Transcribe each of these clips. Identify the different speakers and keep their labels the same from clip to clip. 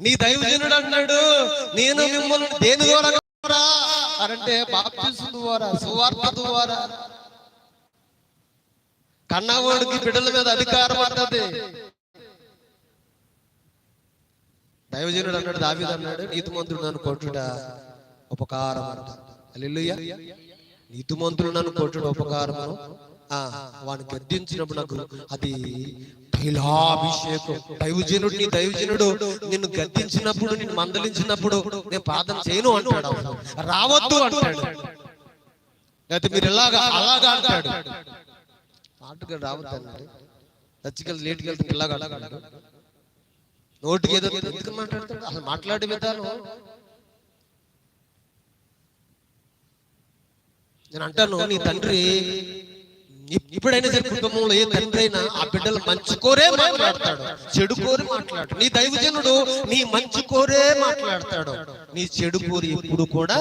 Speaker 1: నీ దైవజనుడు అన్నాడు నేను మిమ్మల్ని దేని ద్వారా అంటే బాప్తిసు ద్వారా సువార్త ద్వారా. కన్నవాడికి బిడ్డల మీద అధికారం అంటది దైవజనుడు అన్నాడు దావీదు అన్నాడు నీతిమంతుడు నన్ను కొట్టుట ఉపకారం అంట. అల్లెలుయ్య నీతిమంతుడు నన్ను కొట్టుడు ఉపకారము. వాడిని గద్దించినప్పుడు నాకు అది తైలాభిషేకం దైవజనుడిని దైవజనుడు నిన్ను గద్దించినప్పుడు నిన్ను మందలించినప్పుడు నేను ప్రార్థన చేయను అంటాడు. రావద్దు అంటాడు. లేకపోతే మీరు ఎలాగా అలాగా అంటాడు. మాటగా రావద్దు అన్నాడు. చచ్చికెళ్ళి లేట్కి వెళ్తే ఇలాగా అంటాడు? నోటికి ఏదో ఎందుకు మాట్లాడతాడు? అసలు మాట్లాడే విధానం? నేను అంటాను నీ తండ్రి ఇప్పుడైనా సరే కుటుంబంలో ఏ తండ్రి అయినా ఆ బిడ్డలు మంచి కోరే మాట్లాడతాడు. చెడు కోరి మాట్లాడు నీ దైవజనుడు నీ మంచి కోరే మాట్లాడతాడు. నీ చెడు కోరి ఎప్పుడు కూడా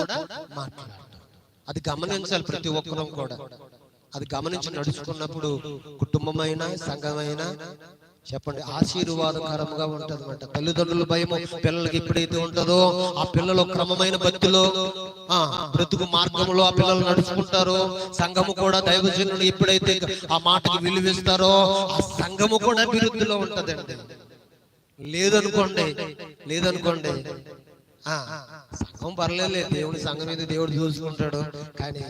Speaker 1: మాట్లాడతాడు. అది గమనించాలి ప్రతి ఒక్కరం కూడా. అది గమనించి నడుచుకున్నప్పుడు కుటుంబమైనా సంఘమైనా చెప్పండి ఆశీర్వాదకరంగా ఉంటుంది అనమాట తల్లిదండ్రుల భయము పిల్లలకి ఎప్పుడైతే ఉంటుందో ఆ పిల్లలు క్రమమైన భక్తిలో ఆ బ్రతుకు మార్గంలో ఆ పిల్లలు నడుచుకుంటారో సంఘము కూడా దైవజనులు ఎప్పుడైతే ఆ మాటకి విలువిస్తారో ఆ సంఘము కూడా అభివృద్ధిలో ఉంటదండి. లేదనుకోండి లేదనుకోండి సంఘం పర్లేదు దేవుడి సంఘం మీద దేవుడు చూసుకుంటాడు. కానీ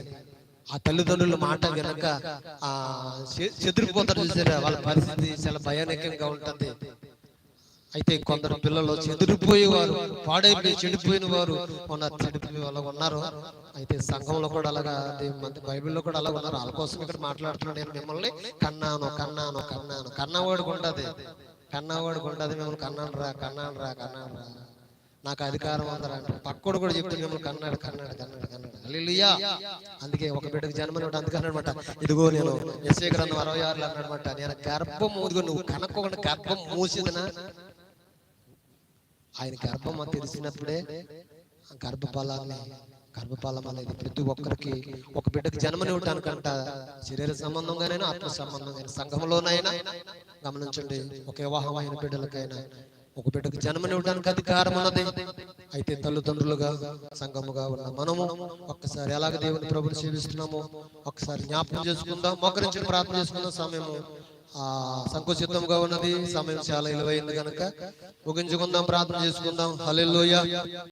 Speaker 1: ఆ తల్లిదండ్రుల మాట వినక ఆ చెదిరిపోతారు చూసారా? వాళ్ళ పరిస్థితి చాలా భయానకంగా ఉంటుంది. అయితే కొందరు పిల్లలు చెదిరిపోయేవారు పాడైపోయి చెడిపోయిన వారు ఉన్నారు చెడిపోయి వాళ్ళ ఉన్నారు. అయితే సంఘంలో కూడా అలాగా మంది బైబిల్లో కూడా అలాగ ఉన్నారు. వాళ్ళ కోసం ఇక్కడ మాట్లాడుతున్నాను నేను మిమ్మల్ని. కన్నాను కన్నాను కన్నాను. కన్నవాడికి ఉండదు కన్నవాడికి ఉండదు మిమ్మల్ని కన్నాను రా కన్నాను రా కన్నాను రా. నాకు అధికారం అందరంట అంటే. పక్కోడు కూడా చెప్తే మిమ్మల్ని కన్నాడు కన్నాడు కన్నాడు కన్నాడు. హల్లెలూయా. అందుకే ఒక బిడ్డకు జన్మని అందుకన్నమాట ఇదిగో నేను ఎస్ఏ గ్రంథం అరవై ఆరులో అన్నమాట నేను గర్భం ఇదిగో నువ్వు కనుక్కోకుండా గర్భం మూసిందినా? ఆయన గర్భం అని తెలిసినప్పుడే గర్భఫలాన్ని గర్భఫలం అనేది ప్రతి ఒక్కరికి ఒక బిడ్డకు జన్మనివ్వటానికంట శరీర సంబంధంగానైనా ఆత్మ సంబంధంగా సంఘంలోనైనా గమనించండి. ఒక వివాహమైన బిడ్డలకైనా ఒక బిడ్డకు జన్మనివ్వడానికి అధికారం ఉన్నది అయితే తల్లిదండ్రులుగా సంఘముగా ఉన్న మనము ఒక్కసారి ఎలాగ దేవుని ప్రభుని సేవిస్తున్నామో ఒక్కసారి జ్ఞాపకం చేసుకుందాం మోకరించి ప్రార్థన చేసుకుందాం. సమయము ఆ సంకుచితంగా ఉన్నది. సమయం చాలా విలువైంది కనుక ముగించుకుందాం ప్రార్థన చేసుకుందాం. హల్లెలూయా.